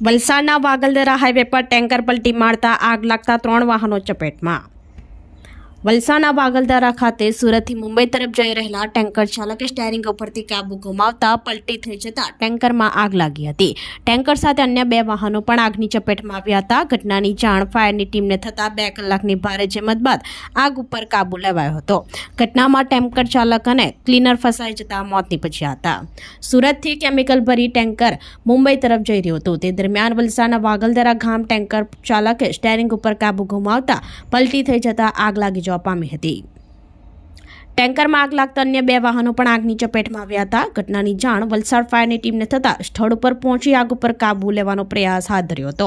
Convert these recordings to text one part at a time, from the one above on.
વલસાડના વાગલદરા હાઈવે પર ટેન્કર પલટી મારતા આગ લાગતા ત્રણ વાહનો ચપેટમાં. વલસાડના બાગલદારા ખાતે સુરતથી મુંબઈ તરફ જઈ રહેલા ટેન્કર ચાલકે સ્ટેરિંગ ઉપરથી કાબુ ગુમાવતા પલટી થઈ જતા ટેન્કરમાં આગ લાગી હતી. ટેન્કર સાથે અન્ય બે વાહનો પણ આગની ચપેટમાં આવ્યા હતા. ઘટનાની જાણ ફાયરની ટીમને થતાં બે કલાકની ભારે જેમત બાદ આગ ઉપર કાબુ લેવાયો હતો. ઘટનામાં ટેન્કર ચાલક અને ક્લીનર ફસાઈ જતા મોત નીપજ્યા હતા. સુરતથી કેમિકલ ભરી ટેન્કર મુંબઈ તરફ જઈ રહ્યું હતું. તે દરમિયાન વલસાડના વાગલદરા ગામ ટેન્કર ચાલકે સ્ટેરિંગ ઉપર કાબુ ગુમાવતા પલટી થઈ જતા આગ લાગી જવા પામી હતી. ટેન્કરમાં આગ લાગતા અન્ય બે વાહનો પણ આગની ચપેટમાં આવ્યા હતા. ઘટનાની જાણ વલસાડ ફાયરની ટીમને થતાં સ્થળ ઉપર પહોંચી આગ ઉપર કાબુ લેવાનો પ્રયાસ હાથ ધર્યો હતો.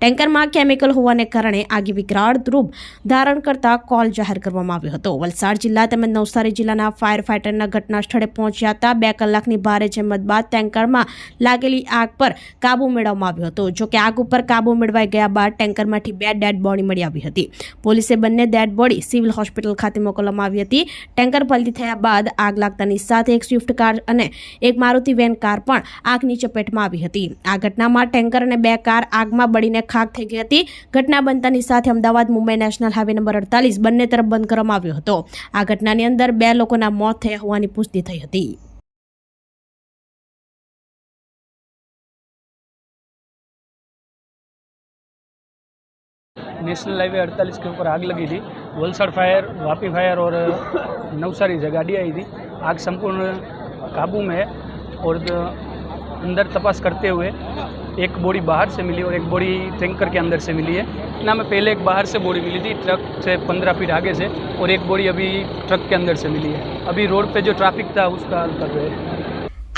ટેન્કરમાં કેમિકલ હોવાને કારણે આગે વિકરાળ રૂપ ધારણ કરતા કોલ જાહેર કરવામાં આવ્યો હતો. વલસાડ જિલ્લા તેમજ નવસારી જિલ્લાના ફાયર ફાઇટરના ઘટના સ્થળે પહોંચ્યા હતા. બે કલાકની ભારે જેમત બાદ ટેન્કરમાં લાગેલી આગ પર કાબુ મેળવવામાં આવ્યો હતો. જોકે આગ ઉપર કાબુ મેળવાઈ ગયા બાદ ટેન્કરમાંથી બે ડેડ બોડી મળી આવી હતી. પોલીસે બંને ડેડ બોડી સિવિલ હોસ્પિટલ ખાતે મોકલવામાં આવી હતી. ટેન્કર પલટી થયા બાદ આગ લાગતાની સાથે એક સ્વિફ્ટ કાર અને એક મારુતિ વેન કાર પણ આગની ચપેટમાં આવી હતી આ ઘટનામાં ટેન્કર અને બે કાર આગમાં બળીને ખાક થઈ ગઈ હતી ઘટના બનતાની સાથે Ahmedabad Mumbai national highway number અડતાલીસ બંને તરફ બંધ કરવામાં આવ્યો હતો આ ઘટનાની અંદર બે લોકોના મોત થયા હોવાની પુષ્ટિ થઈ હતી नेशनल हाईवे 48 के ऊपर आग लगी थी वलसाड़ फायर, वापी फायर और नवसारी से गाड़ी आई थी। आग संपूर्ण काबू में है और अंदर तपास करते हुए एक बॉडी बाहर से मिली और एक बॉडी टैंकर के अंदर से मिली है। ना, में पहले एक बाहर से बॉडी मिली थी, ट्रक से पंद्रह फीट आगे से और एक बॉडी अभी ट्रक के अंदर से मिली है। अभी रोड पे जो ट्रैफ़िक था, उसका हल कर रहे हैं।